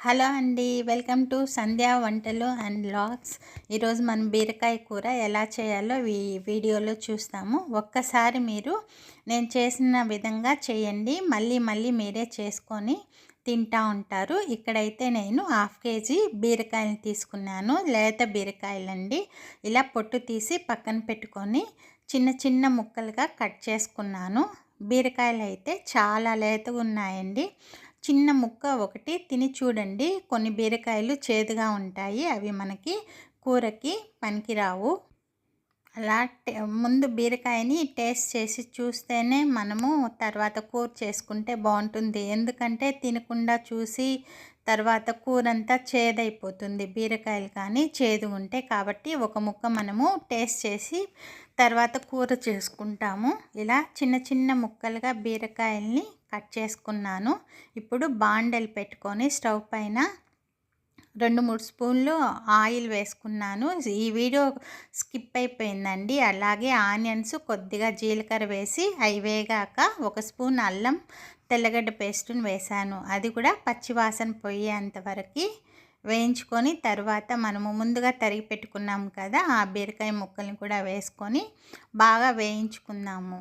Hello అండి welcome to Sandhya వంటలు and logs. ఈరోజు మనం బీరకాయ కూర ఎలా చేయాలో ఈ వీడియోలో చూస్తాము. ఒక్కసారి మీరు నేను చేసిన విధంగా చేయండి. మళ్ళీ మళ్ళీ మీరే చేసుకొని తింటా ఉంటారు. ఇక్కడైతే నేను హాఫ్ కేజీ బీరకాయలు తీసుకున్నాను. లేత బీరకాయలండి. ఇలా పొట్టు తీసి పక్కన పెట్టుకొని చిన్న చిన్న ముక్కలుగా కట్ చేసుకున్నాను. బీరకాయలు అయితే చాలా లేతగా ఉన్నాయండి. చిన్న ముక్క ఒకటి తిని చూడండి. కొన్ని బీరకాయలు చేదుగా ఉంటాయి. అవి మనకి కూరకి పనికిరావు. అలా ముందు బీరకాయని టేస్ట్ చేసి చూస్తేనే మనము తర్వాత కూర చేసుకుంటే బాగుంటుంది. ఎందుకంటే తినకుండా చూసి తర్వాత కూర అంతా చేదైపోతుంది. బీరకాయలు కానీ చేదు ఉంటే కాబట్టి ఒక ముక్క మనము టేస్ట్ చేసి తర్వాత కూర చేసుకుంటాము. ఇలా చిన్న చిన్న ముక్కలుగా బీరకాయల్ని కట్ చేసుకున్నాను. ఇప్పుడు బాండెలు పెట్టుకొని స్టవ్ పైన రెండు మూడు స్పూన్లు ఆయిల్ వేసుకున్నాను. ఈ వీడియో స్కిప్ అయిపోయిందండి. అలాగే ఆనియన్స్ కొద్దిగా జీలకర్ర వేసి అవి వేగాక ఒక స్పూన్ అల్లం తెల్లగడ్డ పేస్ట్ని వేశాను అది కూడా పచ్చివాసన పోయేంతవరకు వేయించుకొని తర్వాత మనము ముందుగా తరిగి పెట్టుకున్నాము కదా ఆ బీరకాయ ముక్కల్ని కూడా వేసుకొని బాగా వేయించుకుందాము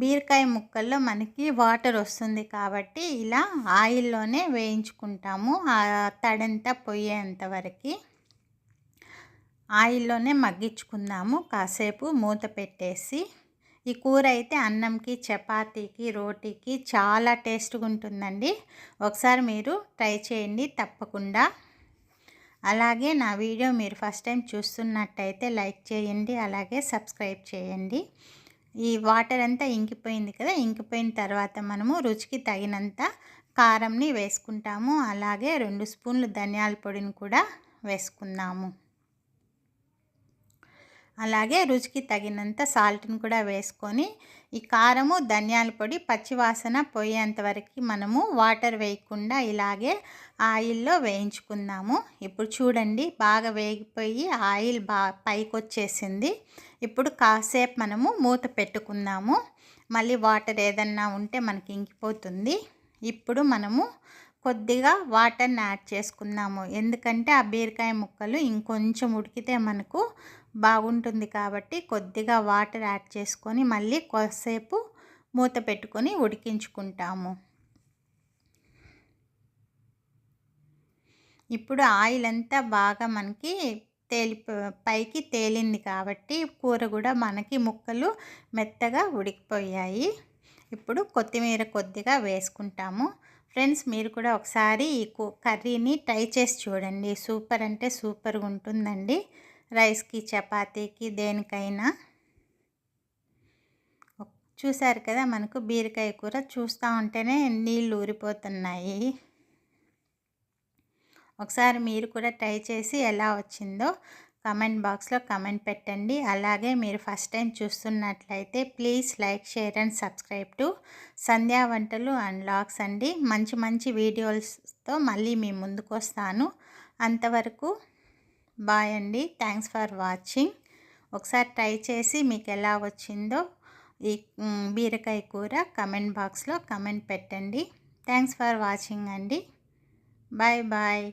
బీరకాయ ముక్కల్లో మనకి వాటర్ వస్తుంది కాబట్టి ఇలా ఆయిల్లోనే వేయించుకుంటాము. ఆ తడంతా పోయేంత వరకు ఆయిల్లోనే మగ్గించుకుందాము. కాసేపు మూత పెట్టేసి ఈ కూర అయితే అన్నంకి చపాతీకి రోటీకి చాలా టేస్ట్గా ఉంటుందండి. ఒకసారి మీరు ట్రై చేయండి తప్పకుండా. అలాగే నా వీడియో మీరు ఫస్ట్ టైం చూస్తున్నట్టయితే లైక్ చేయండి అలాగే సబ్స్క్రైబ్ చేయండి. ఈ వాటర్ అంతా ఇంకిపోయింది కదా ఇంకిపోయిన తర్వాత మనము రుచికి తగినంత కారంని వేసుకుంటాము. అలాగే రెండు స్పూన్లు ధనియాల పొడిని కూడా వేసుకుందాము. అలాగే రుచికి తగినంత సాల్ట్ని కూడా వేసుకొని ఈ కారము ధనియాల పొడి పచ్చివాసన పోయేంతవరకు మనము వాటర్ వేయకుండా ఇలాగే ఆయిల్లో వేయించుకుందాము. ఇప్పుడు చూడండి బాగా వేగిపోయి ఆయిల్ బా పైకి వచ్చేసింది ఇప్పుడు కాసేపు మనము మూత పెట్టుకుందాము. మళ్ళీ వాటర్ ఏదన్నా ఉంటే మనకి ఇంకిపోతుంది. ఇప్పుడు మనము కొద్దిగా వాటర్ని యాడ్ చేసుకుందాము. ఎందుకంటే ఆ బీరకాయ ముక్కలు ఇంకొంచెం ఉడికితే మనకు బాగుంటుంది కాబట్టి కొద్దిగా వాటర్ యాడ్ చేసుకొని మళ్ళీ కొద్దిసేపు మూత పెట్టుకొని ఉడికించుకుంటాము. ఇప్పుడు ఆయిల్ అంతా బాగా మనకి తేలి పైకి తేలింది కాబట్టి కూర కూడా మనకి ముక్కలు మెత్తగా ఉడికిపోయాయి. ఇప్పుడు కొత్తిమీర కొద్దిగా వేసుకుంటాము. ఫ్రెండ్స్ మీరు కూడా ఒకసారి ఈ కర్రీని ట్రై చేసి చూడండి. సూపర్ అంటే సూపర్గా ఉంటుందండి. రైస్కి చపాతీకి దేనికైనా. చూసారు కదా మనకు బీరకాయ కూర చూస్తూ ఉంటేనే నీళ్ళు ఊరిపోతున్నాయి. ఒకసారి మీరు కూడా ట్రై చేసి ఎలా వచ్చిందో కమెంట్ బాక్స్లో కమెంట్ పెట్టండి. అలాగే మీరు ఫస్ట్ టైం చూస్తున్నట్లయితే please like share and subscribe to Sandhya వంటలు అండ్ లాగ్స్ అండి. మంచి మంచి వీడియోస్తో మళ్ళీ మీ ముందుకు వస్తాను. అంతవరకు బాయ్ అండి. Thanks for watching. ఒకసారి ట్రై చేసి మీకు ఎలా వచ్చిందో ఈ బీరకాయ కూర కమెంట్ బాక్స్లో కమెంట్ పెట్టండి. థ్యాంక్స్ ఫర్ వాచింగ్ అండి. Bye bye.